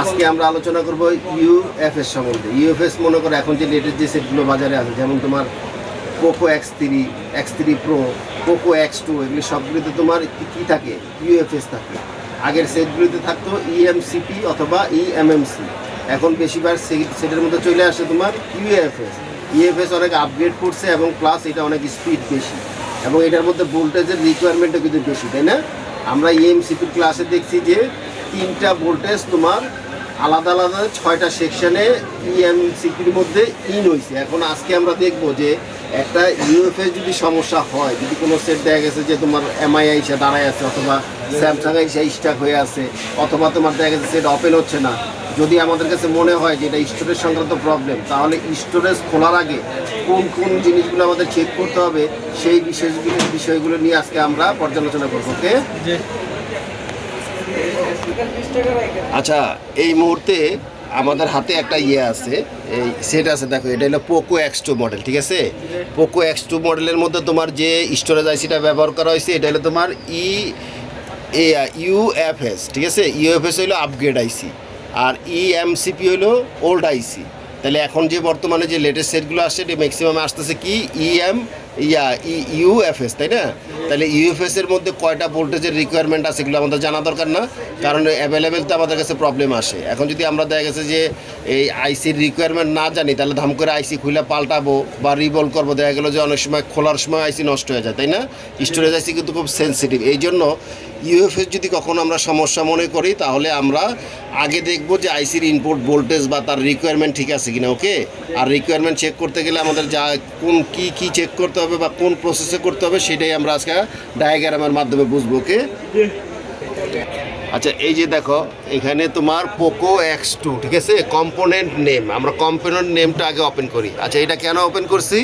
আজকে আমরা আলোচনা করব ইউএফএস সম্বন্ধে। ইউএফএস মনে করো এখন যে লেটেস্ট যে সেটগুলো বাজারে আছে, যেমন তোমার Poco X three X three pro Poco X two এগুলি সবগুলিতে তোমার কি- থাকে? ইউএফএস থাকে। আগের সেটগুলিতে থাকতো E ইএমসিপি অথবা E ইএমএমসি এখন বেশিরভাগ সেটের মধ্যে চলে আসে তোমার ইউএফএস ইউএফএস অনেক আপগ্রেড করছে এবং প্লাস এটা অনেক স্পিড বেশি। এবং এটার মধ্যে ভোল্টেজের রিকোয়ারমেন্টও কিন্তু বেশি, তাই না? আমরা E ইএমসিপির ক্লাসে দেখছি যে তিনটা ভোল্টেজ তোমার আলাদা আলাদা ছয়টা সেকশনে ইএমসিপির মধ্যে ইন হয়েছে এখন আজকে আমরা দেখব যে একটা ইউএফএস যদি সমস্যা হয়, যদি কোনো সেট দেখা গেছে যে তোমার এমআই এসে দাঁড়ায় আছে অথবা স্যামসাং এসে স্টাক হয়ে আছে, অথবা তোমার দেখা গেছে সেট ওপেন হচ্ছে না, যদি আমাদের কাছে মনে হয় যে এটা স্টোরেজ সংক্রান্ত প্রবলেম তাহলে স্টোরেজ খোলার আগে কোন কোন জিনিসগুলো আমাদের চেক করতে হবে, সেই বিশেষগুলো বিষয়গুলো নিয়ে আজকে আমরা পর্যালোচনা করব। ওকে আচ্ছা এই মুহূর্তে আমাদের হাতে একটা ইয়ে আছে। এই সেট আছে, দেখো, এটা হলো পোকো এক্স টু মডেল ঠিক আছে? পোকো এক্স টু মডেলের মধ্যে তোমার যে স্টোরেজ আইসিটা ব্যবহার করা হয়েছে, এটা হলো তোমার ই এ ইউএফএস ঠিক আছে? ইউএফএস হলো আপগ্রেড আইসি আর E ইএমসিপি হলো ওল্ড আইসি তাহলে এখন যে বর্তমানে যে লেটেস্ট সেটগুলো আসছে, এটা ম্যাক্সিমাম আসতেছে কি? ইএম ইয়া ইউএফএস তাই না? তাহলে ইউএফএস এর মধ্যে কয়টা ভোল্টেজের রিকোয়ারমেন্ট আছে এগুলো আমাদের জানা দরকার না, কারণ অ্যাভেলেবেল তো আমাদের কাছে প্রবলেম আসে। এখন যদি আমরা দেখা গেছে যে এই আইসির রিকোয়ারমেন্ট না জানি, তাহলে ধাম করে আইসি খুলে পাল্টাবো বা রিভলভ করব। দেখা গেলো যে অনেক সময় খোলার সময় আইসি নষ্ট হয়ে যায়, তাই না? স্টোরেজ আইসি কিন্তু খুব সেন্সিটিভ এই জন্য ইউএফএস যদি কখনো আমরা সমস্যা মনে করি, তাহলে আমরা আগে দেখব যে আইসির ইনপুট ভোল্টেজ বা তার রিকোয়ারমেন্ট ঠিক আছে কিনা ওকে আর রিকোয়ারমেন্ট চেক করতে গেলে আমাদের যা, কোন কি কি চেক করতে হবে বা কোন প্রসেসে করতে হবে সেটাই আমরা আজকে ডায়াগ্রামের মাধ্যমে বুঝব ওকে আচ্ছা এই যে দেখো, এখানে তোমার পোকো এক্স টু ঠিক আছে? কম্পোনেন্ট নেম আমরা কম্পোনেন্ট নেমটা আগে ওপেন করি। আচ্ছা এটা কেন ওপেন করছি?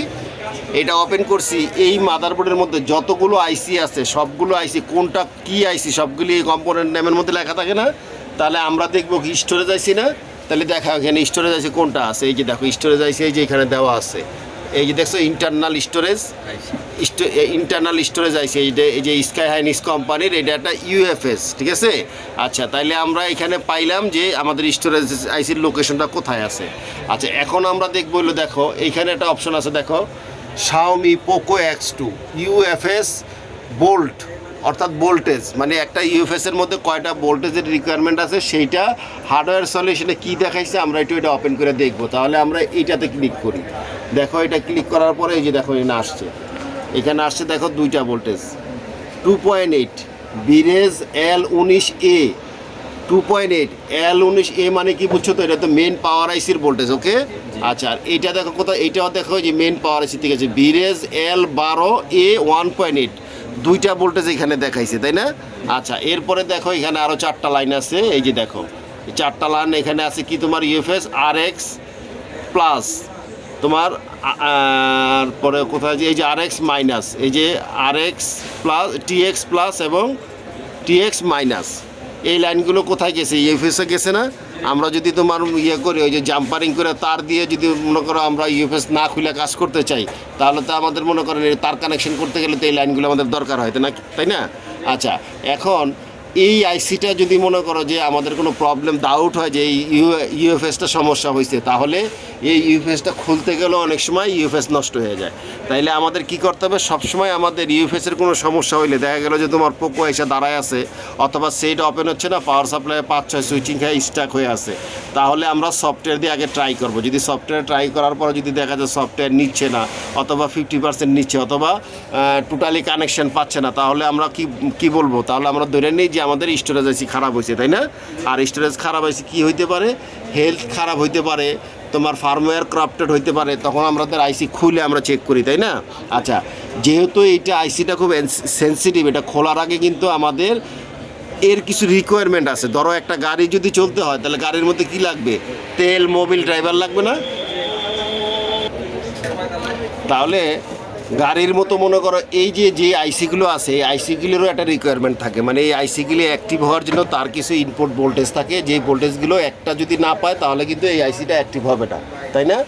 এটা ওপেন করছি এই মাদারবোর্ডের মধ্যে যতগুলো আইসি আছে, সবগুলো আইসি কোনটা কি আইসি সবগুলি এই কম্পোনেন্ট নেমের মধ্যে লেখা থাকে না? তাহলে আমরা দেখব কি স্টোরেজ আইসি না? তাহলে দেখা, এখানে স্টোরেজ আইসি কোনটা আছে? এই যে দেখো স্টোরেজ আইসি এই যে এখানে দেওয়া আছে। এই যে দেখছ internal storage internal storage IC. এই যে স্কাই হাইনিস কোম্পানির এটা একটা ইউএফএস ঠিক আছে? আচ্ছা তাইলে আমরা এখানে পাইলাম যে আমাদের স্টোরেজ আইসির লোকেশনটা কোথায় আছে। আচ্ছা এখন আমরা দেখব হলো, দেখো এইখানে একটা অপশন আছে, দেখো Xiaomi Poco X two UFS volt অর্থাৎ ভোল্টেজ মানে একটা ইউএফএস এর মধ্যে কয়টা ভোল্টেজের রিকোয়ারমেন্ট আছে সেইটা হার্ডওয়্যার সলিউশনে কি দেখাইছে আমরা একটু এটা ওপেন করে দেখব। তাহলে আমরা এইটাতে ক্লিক করি। দেখো এটা ক্লিক করার পরে এই যে দেখো এখানে আসছে। এখানে আসছে দেখো দুইটা voltage two point eight বিরেজ L উনিশ A two point eight L উনিশ এ মানে কি বুঝছ তো? এটা তো মেন পাওয়ার আইসির ভোল্টেজ ওকে আচ্ছা আর এইটা দেখো কোথাও এইটাও দেখো যে মেন পাওয়ার আইসি ঠিক আছে বিরেজ এল বারো এ ওয়ান পয়েন্ট এইট দুইটা ভোল্টেজ এখানে দেখাইছে, তাই না? আচ্ছা এরপরে দেখো এখানে আরও চারটা লাইন আছে, এই যে দেখো। চারটা লাইন এখানে আছে কি তোমার? ইউএফএস আর এক্স প্লাস তোমার পরে কোথায় যে এই যে আর এক্স মাইনাস এই যে আর এক্স প্লাস টিএক্স প্লাস এবং টিএক্স মাইনাস এই লাইনগুলো কোথায় গেছে? ইউএফএসে গেছে না? আমরা যদি তোমার ইয়ে করি, ওই যে জাম্পারিং করে তার দিয়ে যদি মনে করো আমরা ইউএফএস না খুলে কাজ করতে চাই, তাহলে তো আমাদের মনে করেন তার কানেকশন করতে গেলে তো এই লাইনগুলো আমাদের দরকার হয়, তাই না? তাই না? আচ্ছা এখন এই আইসিটা যদি মনে করো যে আমাদের কোনো প্রবলেম ডাউট হয় যে এই ইউ ইউএফএসটা সমস্যা হয়েছে তাহলে এই ইউএফএসটা খুলতে গেলেও অনেক সময় ইউএফএস নষ্ট হয়ে যায়। তাইলে আমাদের কি করতে হবে? সবসময় আমাদের ইউএফএসের কোনো সমস্যা হইলে, দেখা গেলো যে তোমার পোকো এসে দাঁড়ায় আছে, অথবা সেট ওপেন হচ্ছে না পাওয়ার সাপ্লাই পাঁচ, ছয় সুইচিং খেয়ে স্টাক হয়ে আছে। তাহলে আমরা সফটওয়্যার দিয়ে আগে ট্রাই করব। যদি সফটওয়্যার ট্রাই করার পরে যদি দেখা যায় সফটওয়্যার নিচ্ছে না, অথবা ফিফটি পার্সেন্ট নিচ্ছে, অথবা টোটালি কানেকশন পাচ্ছে না, তাহলে আমরা কি কি বলব? তাহলে আমরা ধরে নিই যে আমাদের স্টোরেজ আইসি খারাপ হয়েছে, তাই না? আর স্টোরেজ খারাপ হয়েছে কি হইতে পারে? হেলথ খারাপ হইতে পারে, তোমার ফার্মওয়্যার ক্রাফটেড হইতে পারে, তখন আমাদের আইসি খুলে আমরা চেক করি, তাই না? আচ্ছা যেহেতু এইটা আইসিটা খুব সেন্সিটিভ এটা খোলার আগে কিন্তু আমাদের এর কিছু রিকোয়ারমেন্ট আছে। ধরো একটা গাড়ি যদি চলতে হয়, তাহলে গাড়ির মধ্যে কি লাগবে? তেল মোবিল ড্রাইভার লাগবে না? তাহলে গাড়ির মতো মনে করো, এই যে যে আইসিগুলো আছে, এই আইসিগুলোরও একটা রিকোয়ারমেন্ট থাকে। মানে এই আইসিগুলি অ্যাক্টিভ হওয়ার জন্য তার কিছু ইনপুট ভোল্টেজ থাকে। যে ভোল্টেজগুলো একটা যদি না পায়, তাহলে কিন্তু এই আইসিটা অ্যাক্টিভ হবে না। তাই না?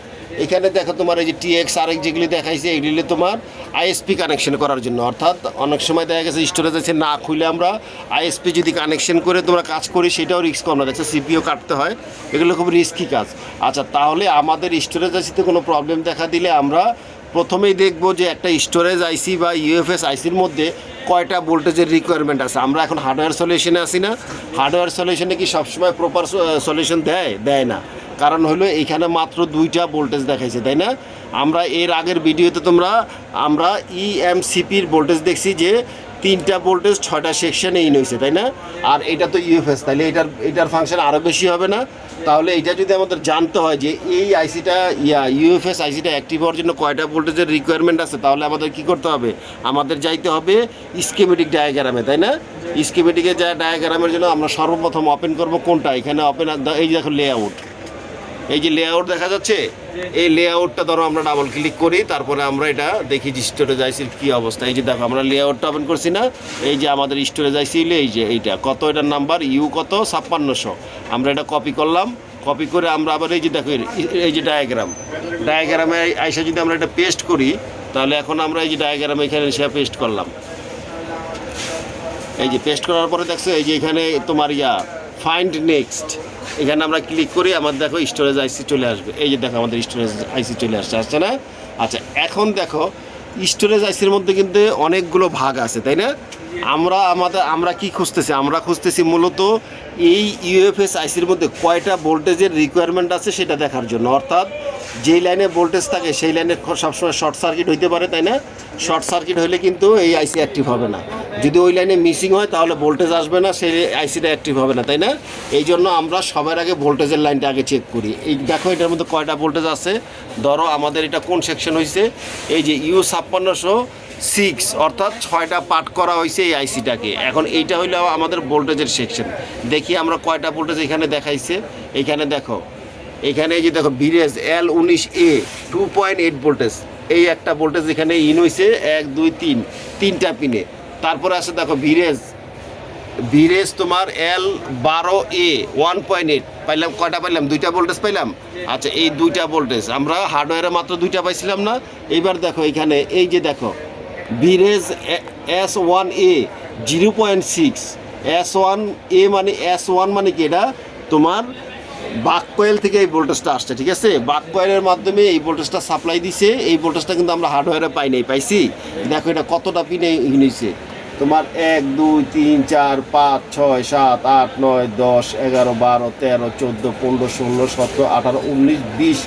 এখানে দেখো তোমার এই যে টিএক্স আরেক যেগুলি দেখাইছে, এগুলি তোমার আইএসপি কানেকশন করার জন্য। অর্থাৎ অনেক সময় দেখা গেছে স্টোরেজ আছে, না খুলে আমরা আইএসপি যদি কানেকশন করে তোমরা কাজ করি, সেটাও রিস্ক কম না। সিপিও কাটতে হয়। এগুলো খুব রিস্কি কাজ। আচ্ছা তাহলে আমাদের স্টোরেজ আইসিতে কোনো প্রবলেম দেখা দিলে আমরা প্রথমেই দেখব যে একটা স্টোরেজ আইসি বা ইউএফএস আইসির মধ্যে কয়টা ভোল্টেজের রিকোয়ারমেন্ট আছে। আমরা এখন হার্ডওয়্যার সলিউশনে আসি না। হার্ডওয়্যার সলিউশনে কি সবসময় প্রপার সলিউশন দেয়? দেয় না। কারণ হলো এখানে মাত্র দুইটা ভোল্টেজ দেখাইছে, তাই না? আমরা এর আগের ভিডিওতে তোমরা, আমরা E ইএমসিপির ভোল্টেজ দেখছি যে তিনটা ভোল্টেজ ছয়টা সেকশনে ইন হয়েছে তাই না? আর এটা তো ইউএফএস তাহলে এটার এটার ফাংশন আরও বেশি হবে না? তাহলে এটা যদি আমাদের জানতে হয় যে এই আইসিটা ইয়া ইউএফএস আইসিটা অ্যাক্টিভ হওয়ার জন্য কয়টা ভোল্টেজের রিকোয়ারমেন্ট আছে, তাহলে আমাদের কি করতে হবে? আমাদের যাইতে হবে স্কিমেটিক ডায়াগ্রামে তাই না? স্কিমেটিকের যা ডায়াগ্রামের জন্য আমরা সর্বপ্রথম ওপেন করব কোনটা? এখানে ওপেন এই দেখো লেআউট এই যে লেআউট দেখা যাচ্ছে, এই লেআউটটা ধরো আমরা ডাবল ক্লিক করি, তারপরে আমরা এটা দেখি যে স্টোরেজ আইসির কী অবস্থা। এই যে দেখো, আমরা লেআউটটা ওপেন করছি না, এই যে আমাদের স্টোরে আইসি এই যে এইটা। কত এটার নাম্বার ইউ কত? ছাপ্পান্নশো। আমরা এটা কপি করলাম কপি করে আমরা আবার এই যে দেখো, এই যে ডায়াগ্রাম ডায়াগ্রামে আইসা যদি আমরা এটা পেস্ট করি, তাহলে এখন আমরা এই যে ডায়াগ্রাম এখানে সে পেস্ট করলাম। এই যে পেস্ট করার পরে দেখছ, এই যে এখানে তোমার ইয়া ফাইন্ড নেক্সট এখানে আমরা ক্লিক করি, আমার দেখো স্টোরেজ আইসি চলে আসবে। এই যে দেখো আমাদের স্টোরেজ আইসি চলে আসছে আসছে না? আচ্ছা এখন দেখো স্টোরেজ আইসির মধ্যে কিন্তু অনেকগুলো ভাগ আছে, তাই না? আমরা আমাদের, আমরা কি খুঁজতেছি? আমরা খুঁজতেছি মূলত এই ইউএফএস আইসির মধ্যে কয়টা ভোল্টেজের রিকোয়ারমেন্ট আছে সেটা দেখার জন্য। অর্থাৎ যেই লাইনে ভোল্টেজ থাকে, সেই লাইনে সবসময় শর্ট সার্কিট হইতে পারে, তাই না? শর্ট সার্কিট হলে কিন্তু এই আইসি অ্যাক্টিভ হবে না। যদি ওই লাইনে মিসিং হয়, তাহলে ভোল্টেজ আসবে না, সেই আইসিটা অ্যাক্টিভ হবে না, তাই না? এই জন্য আমরা সবার আগে ভোল্টেজের লাইনটা আগে চেক করি। এই দেখো, এটার মধ্যে কয়টা ভোল্টেজ আছে? ধরো, আমাদের এটা কোন সেকশন হয়েছে এই যে ইউ ছাপ্পান্নশো সিক্স অর্থাৎ ছয়টা পার্ট করা হয়েছে এই আইসিটাকে এখন এইটা হইল আমাদের ভোল্টেজের সেকশন দেখি আমরা কয়টা ভোল্টেজ এখানে দেখাইছে। এখানে দেখো এখানে যে দেখো বিরেজ এল উনিশ A two point eight voltage এই একটা ভোল্টেজ এখানে ইন হয়েছে এক, দুই, তিন, তিনটা পিনে তারপরে আছে দেখো বিরেজ ভিরেজ তোমার এল বারো এ ওয়ান পয়েন্ট এইট পাইলাম, কয়টা পাইলাম? দুইটা ভোল্টেজ পাইলাম? আচ্ছা এই দুইটা ভোল্টেজ আমরা হার্ডওয়্যারে মাত্র দুইটা পাইছিলাম না। এইবার দেখো, এখানে এই যে দেখো বিরেজ S one A zero point six S one A মানে এস ওয়ান মানে কি এটা? তোমার বাক কয়েল থেকে এই ভোল্টেজটা আসছে, ঠিক আছে? বাক কয়েলের মাধ্যমে এই ভোল্টেজটা সাপ্লাই দিছে। এই ভোল্টেজটা কিন্তু আমরা হার্ডওয়্যারে পাই নাই, পাইছি? দেখো এটা কতটা পিনে নিয়েছে তোমার এক, দুই, তিন, চার, পাঁচ, ছয়, সাত, আট, নয়, দশ, এগারো, বারো, তেরো, চোদ্দ, পনেরো, ষোলো, সতেরো, আঠারো, উনিশ, বিশ,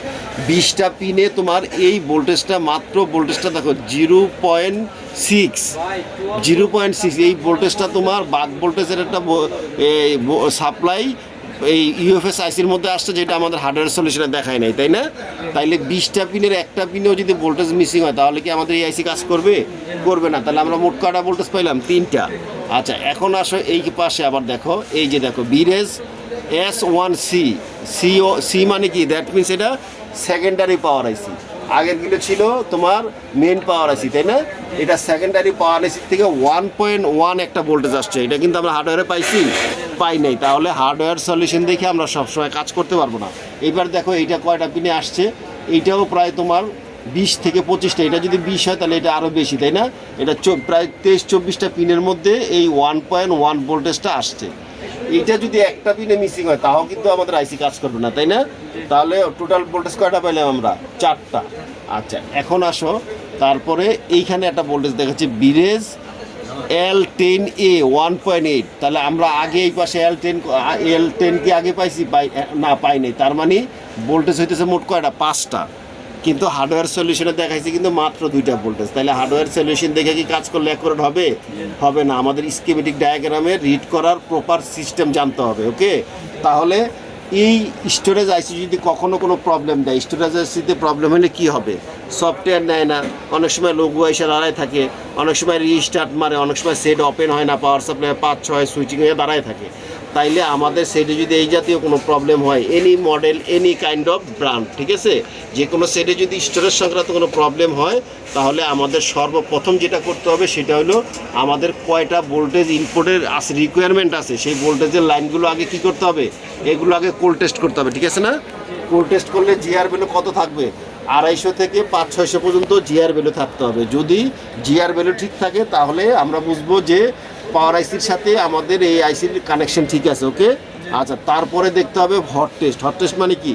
বিশটা পিনে তোমার এই ভোল্টেজটা মাত্র, ভোল্টেজটা দেখো, zero point six. Zero point six, এই ভোল্টেজটা তোমার বাক ভোল্টেজের একটা সাপ্লাই এই ইউএফএস আইসির মধ্যে আসছে, যেটা আমাদের হার্ডওয়্যার সলিউশনে দেখায় নাই, তাই না? তাইলে বিশটা পিনের একটা পিনেও যদি ভোল্টেজ মিসিং হয়, তাহলে কি আমাদের এই আইসি কাজ করবে? করবে না। তাহলে আমরা মোট কটা ভোল্টেজ পাইলাম? তিনটা। আচ্ছা এখন আসো এই পাশে আবার দেখো, এই যে দেখো বিরেজ S one C CO C মানে কি? দ্যাট মিনস এটা সেকেন্ডারি পাওয়ার আইসি আগেরগুলো ছিল তোমার মেন পাওয়ার আইসি তাই না? এটা সেকেন্ডারি পাওয়ার আইসি থেকে ওয়ান পয়েন্ট ওয়ান একটা ভোল্টেজ আসছে। এটা কিন্তু আমরা হার্ডওয়্যারে পাইছি, পাই নাই। তাহলে হার্ডওয়্যার সলিউশন দেখে আমরা সবসময় কাজ করতে পারব না। এবার দেখো, এইটা কয়টা পিনে আসছে? এইটাও প্রায় তোমার বিশ থেকে পঁচিশটা। এটা যদি বিশ হয়, তাহলে এটা আরও বেশি, তাই না? এটা প্রায় তেইশ, চব্বিশটা পিনের মধ্যে এই ওয়ান পয়েন্ট ওয়ান ভোল্টেজটা আসছে। এটা যদি একটা পিনে মিসিং হয়, তাও কিন্তু আমাদের আইসি কাজ করবে না, তাই না? তাহলে টোটাল ভোল্টেজ কয়টা পাইলাম আমরা? চারটা। আচ্ছা এখন আসো। তারপরে এইখানে একটা ভোল্টেজ দেখাচ্ছে বিরেজ L ten A one point eight তাহলে আমরা আগে এই পাশে এল টেন এল টেন কি আগে পাইছি? পাই, না, পাই নাই। তার মানে ভোল্টেজ হইতেছে মোট কয়টা? পাঁচটা। কিন্তু হার্ডওয়্যার সলিউশনে দেখাইছে কিন্তু মাত্র দুইটা ভোল্টেজ তাহলে হার্ডওয়্যার সলিউশন দেখে কি কাজ করলে অ্যাকুরেট হবে? হবে না। আমাদের স্কিমেটিক ডায়াগ্রামে রিড করার প্রপার সিস্টেম জানতে হবে ওকে তাহলে এই স্টোরেজ আইসি যদি কখনো কোনো প্রবলেম দেয় স্টোরেজ আইসিতে প্রবলেম হলে কি হবে? সফটওয়্যার নেয় না। অনেক সময় লোগো এসে দাঁড়ায় থাকে। অনেক সময় রিস্টার্ট মারে। অনেক সময় সেট ওপেন হয় না পাওয়ার সাপ্লাই পাঁচ, ছয় সুইচিং হয়ে দাঁড়ায় থাকে। তাইলে আমাদের সেটে যদি এই জাতীয় কোনো প্রবলেম হয় any model any kind of brand ঠিক আছে? যে কোনো সেটে যদি স্টোরেজ সংক্রান্ত কোনো প্রবলেম হয়, তাহলে আমাদের সর্বপ্রথম যেটা করতে হবে সেটা হলো আমাদের কয়টা ভোল্টেজ ইনপুটের আছে রিকোয়ারমেন্ট আছে। সেই ভোল্টেজের লাইনগুলো আগে কি করতে হবে? এগুলো আগে কোল টেস্ট করতে হবে, ঠিক আছে না? কোল টেস্ট করলে জিআর ভ্যালু কত থাকবে? আড়াইশো থেকে পাঁচ, ছয়শো পর্যন্ত জিআর ভ্যালু থাকতে হবে। যদি জিআর ভ্যালু ঠিক থাকে, তাহলে আমরা বুঝব যে পাওয়ার আইসির সাথে আমাদের এই আইসির কানেকশন ঠিক আছে ওকে আচ্ছা তারপরে দেখতে হবে হট টেস্ট হট টেস্ট মানে কি?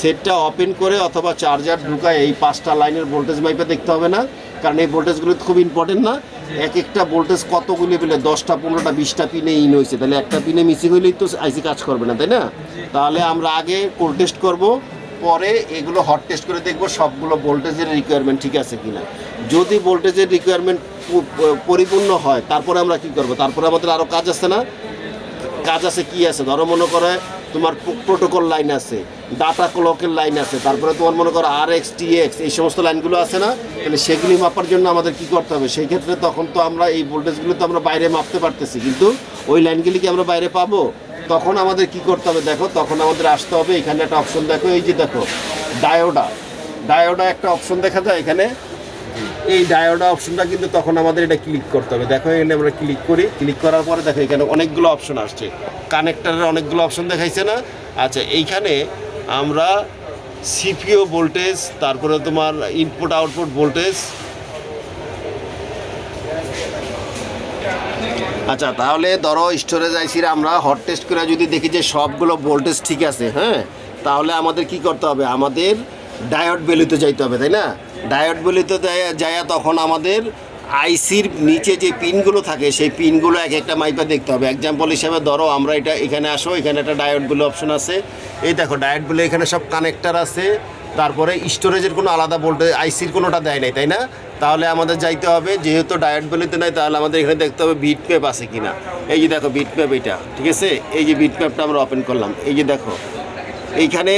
সেটটা ওপেন করে অথবা চার্জার ঢুকায় এই পাঁচটা লাইনের ভোল্টেজ মাইপে দেখতে হবে না, কারণ এই ভোল্টেজগুলো খুব ইম্পর্টেন্ট না। এক একটা ভোল্টেজ কতগুলি পেলে? দশটা, পনেরোটা, বিশটা পিনে ইন হয়েছে। তাহলে একটা পিনে মিসিং হইলেই তো আইসি কাজ করবে না, তাই না? তাহলে আমরা আগে কোল্ড টেস্ট করব। পরে এগুলো হট টেস্ট করে দেখব সবগুলো ভোল্টেজের রিকোয়ারমেন্ট ঠিক আছে কিনা। যদি ভোল্টেজের রিকোয়ারমেন্ট পরিপূর্ণ হয়, তারপরে আমরা কি করব? তারপরে আমাদের আরও কাজ আছে না? কাজ আছে কি আছে? ধরো মনে করে তোমার প্রোটোকল লাইন আছে ডাটা ক্লকের লাইন আছে, তারপরে তোমার মনে করো আর এক্স টি এক্স এই সমস্ত লাইনগুলো আছে না? তাহলে সেগুলি মাপার জন্য আমাদের কি করতে হবে? সেই ক্ষেত্রে তখন তো আমরা এই ভোল্টেজগুলো তো আমরা বাইরে মাপতে পারতেছি, কিন্তু ওই লাইনগুলি কি আমরা বাইরে পাবো? তখন আমাদের কি করতে হবে? দেখো, তখন আমাদের আসতে হবে। এখানে একটা অপশন দেখো। এই যে দেখো ডায়োডা ডায়োডা একটা অপশন দেখা যায় এখানে। এই ডায়োডা অপশনটা কিন্তু তখন আমাদের এটা ক্লিক করতে হবে। দেখো, এখানে আমরা ক্লিক করি। ক্লিক করার পরে দেখো, এখানে অনেকগুলো অপশন আসছে। কানেক্টারের অনেকগুলো অপশন দেখাইছে না? আচ্ছা এইখানে আমরা সিপিও ভোল্টেজ তারপরে তোমার ইনপুট আউটপুট ভোল্টেজ আচ্ছা তাহলে ধরো স্টোরেজ আইসির আমরা হট টেস্ট করে যদি দেখি যে সবগুলো ভোল্টেজ ঠিক আছে হ্যাঁ? তাহলে আমাদের কি করতে হবে? আমাদের ডায়োড বেলিতে যাইতে হবে, তাই না? ডায়োড বেলিতে যায় তখন আমাদের আইসির নিচে যে পিনগুলো থাকে, সেই পিনগুলো এক একটা মাইপা দেখতে হবে। এক্সাম্পল হিসাবে ধরো, আমরা এটা এখানে আসো, এখানে একটা ডায়োড বলে অপশন আছে। এই দেখো ডায়োড বলে এখানে সব কানেক্টার আছে। তারপরে স্টোরেজের কোনো আলাদা ভোল্টেজ আইসির কোনোটা দেয় নাই, তাই না? তাহলে আমাদের যাইতে হবে, যেহেতু ডায়েট বেলিতে নাই, তাহলে আমাদের এখানে দেখতে হবে বিট ম্যাপ আছে কিনা। এই যে দেখো বিট ম্যাপ এটা, ঠিক আছে? এই যে বিট ম্যাপটা আমরা ওপেন করলাম। এই যে দেখো, এইখানে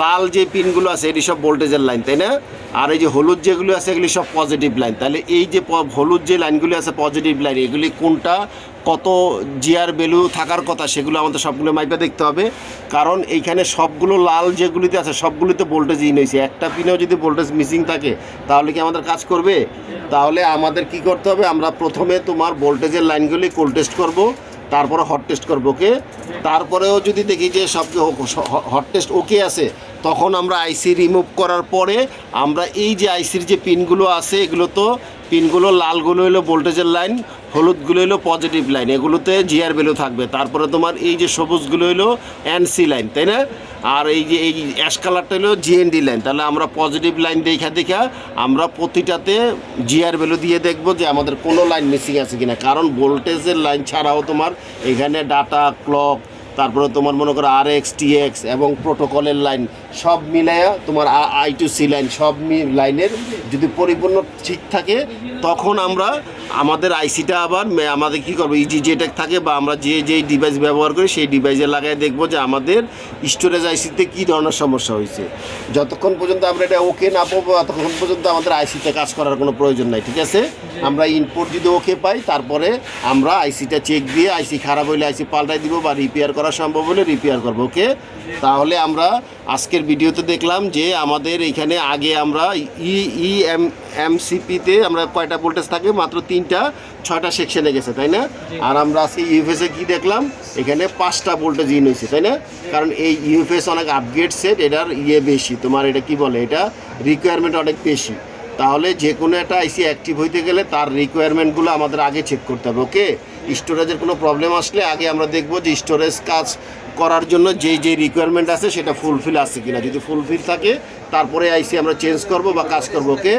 লাল যে পিনগুলো আছে, এটি সব ভোল্টেজের লাইন তাই না? আর এই যে হলুদ যেগুলো আছে, এগুলি সব পজিটিভ লাইন তাহলে এই যে হলুদ যে লাইনগুলি আছে পজিটিভ লাইন এগুলি কোনটা কত জিয়ার ভ্যালু থাকার কথা সেগুলো আমাদের সবগুলো মাইপে দেখতে হবে। কারণ এইখানে সবগুলো লাল যেগুলিতে আছে, সবগুলিতে ভোল্টেজ ইন হয়েছে। একটা পিনেও যদি ভোল্টেজ মিসিং থাকে, তাহলে কি আমাদের কাজ করবে? তাহলে আমাদের কি করতে হবে? আমরা প্রথমে তোমার ভোল্টেজের লাইনগুলি কোল্ড টেস্ট করব, তারপরে হট টেস্ট করব ওকে তারপরেও যদি দেখি যে সব হট টেস্ট ওকে আছে, তখন আমরা আইসি রিমুভ করার পরে আমরা এই যে আইসির যে পিনগুলো আছে, এগুলো তো পিনগুলো লালগুলো হলো ভোল্টেজের লাইন, হলুদগুলো হলো পজিটিভ লাইন, এগুলোতে জিআর ভ্যালু থাকবে। তারপরে তোমার এই যে সবুজগুলো হলো এনসি লাইন তাই না? আর এই যে এই অ্যাশ কালারটা হলো জিএনডি লাইন তাহলে আমরা পজিটিভ লাইন দেখা দেখা আমরা প্রতিটাতে জিআর ভ্যালু দিয়ে দেখব যে আমাদের কোনো লাইন মিসিং আছে কিনা। কারণ ভোল্টেজের লাইন ছাড়াও তোমার এখানে ডাটা ক্লক তারপরে তোমার মনে করো আর এক্স টিএক্স এবং প্রোটোকলের লাইন সব মিলাইয়া তোমার আই টু সি লাইন সব লাইনের যদি পরিপূর্ণ ঠিক থাকে, তখন আমরা আমাদের আইসিটা আবার আমাদের কী করব ইজি যেটা থাকে বা আমরা যে যেই ডিভাইস ব্যবহার করি, সেই ডিভাইসে লাগাই দেখব যে আমাদের স্টোরেজ আইসিতে কী ধরনের সমস্যা হয়েছে। যতক্ষণ পর্যন্ত আমরা এটা ওকে না পাবো, ততক্ষণ পর্যন্ত আমাদের আইসিতে কাজ করার কোনো প্রয়োজন নাই, ঠিক আছে? আমরা ইনপুট যদি ওকে পাই, তারপরে আমরা আইসিটা চেক দিয়ে আইসি খারাপ হইলে আইসি পাল্টাই দিব বা রিপেয়ার করা সম্ভব হলে রিপেয়ার করব ওকে তাহলে আমরা আজকের ভিডিওতে দেখলাম যে আমাদের এখানে আগে আমরা ই ই এম এমসিপিতে আমরা কয়টা ভোল্টেজ থাকে? মাত্র তিনটা ছয়টা সেকশনে গেছে তাই না? আর আমরা আজকে ইউএফএসে কি দেখলাম? এখানে পাঁচটা ভোল্টেজ ইন হয়েছে তাই না? কারণ এই ইউএফএস অনেক আপগ্রেড সেট এটার ইয়ে বেশি। তোমার এটা কি বলে? এটা রিকোয়ারমেন্ট অনেক বেশি। তাহলে যে কোনো একটা আইসি অ্যাক্টিভ হইতে গেলে তার রিকোয়ারমেন্টগুলো আমাদের আগে চেক করতে হবে ওকে স্টোরেজের কোনো প্রবলেম আসলে আগে আমরা দেখব যে স্টোরেজ কাজ করার জন্য যে যে রিকোয়ারমেন্ট আছে সেটা ফুলফিল আছে কিনা। যদি ফুলফিল থাকে, তারপরে আইসি আমরা চেঞ্জ করব বা কাজ করব ওকে